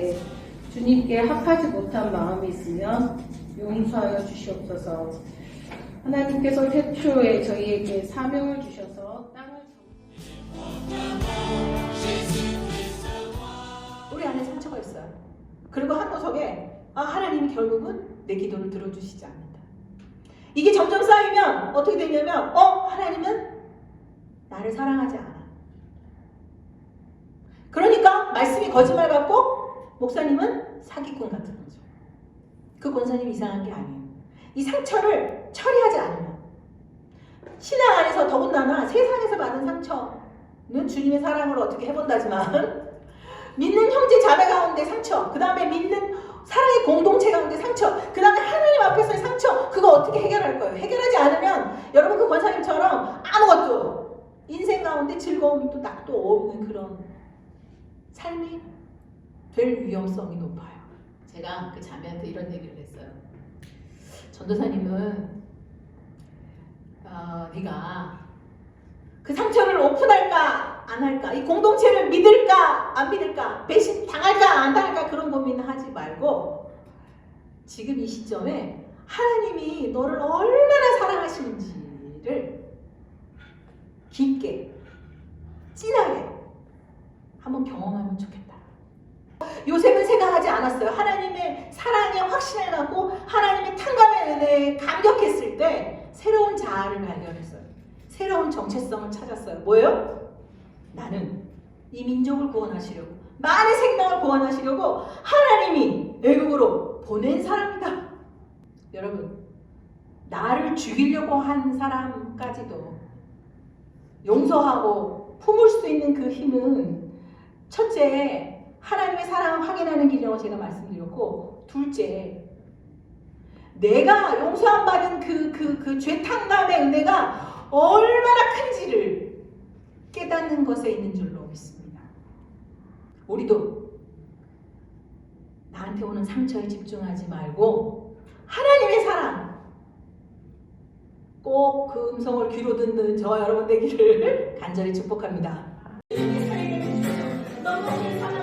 때 주님께 합하지 못한 마음이 있으면 용서하여 주시옵소서. 하나님께서 태초에 저희에게 사명을 주셔서 땅을 우리 안에 상처가 있어요. 그리고 한 구석에 아 하나님이 결국은 내 기도를 들어주시지 않는다. 이게 점점 쌓이면 어떻게 되냐면 어 하나님은 나를 사랑하지 않아. 그러니까 말씀이 거짓말 같고 목사님은 사기꾼 같은 거죠. 그 권사님 이상한 게 아니에요. 이 상처를 처리하지 않으면 신앙 안에서 더군다나 세상에서 받은 상처는 주님의 사랑을 어떻게 해본다지만 믿는 형제 자매 가운데 상처, 그 다음에 믿는 사랑의 공동체 가운데 상처, 그 다음에 하나님 앞에서의 상처, 그거 어떻게 해결할 거예요? 해결하지 않으면 여러분 그 권사님처럼 아무것도 인생 가운데 즐거움도 낙도 없는 그런 삶이 될 위험성이 높아요. 제가 그 자매한테 이런 얘기를 했어요. 전도사님은 어, 네가 그 상처를 오픈할까 안 할까 이 공동체를 믿을까 안 믿을까 배신 당할까 안 당할까 그런 고민을 하지 말고 지금 이 시점에 하나님이 너를 얼마나 사랑하시는지를 깊게 진하게 한번 경험하면 좋겠다. 요셉은 생각하지 않았어요. 하나님의 사랑에 확신을 갖고 하나님의 탕감의 은혜에 감격했을 때 새로운 자아를 발견했어요. 새로운 정체성을 찾았어요. 뭐예요? 나는 이 민족을 구원하시려고 많은 생명을 구원하시려고 하나님이 애국으로 보낸 사람이다. 여러분 나를 죽이려고 한 사람까지도 용서하고 품을 수 있는 그 힘은 첫째 하나님의 사랑을 확인하는 길이라고 제가 말씀드렸고 둘째 내가 용서함 받은 그 그 그 죄탕감의 은혜가 얼마나 큰지를 깨닫는 것에 있는 줄로 믿습니다. 우리도 나한테 오는 상처에 집중하지 말고 하나님의 사랑 꼭그 음성을 귀로 듣는 저와 여러분 되기를 간절히 축복합니다. 너무 사랑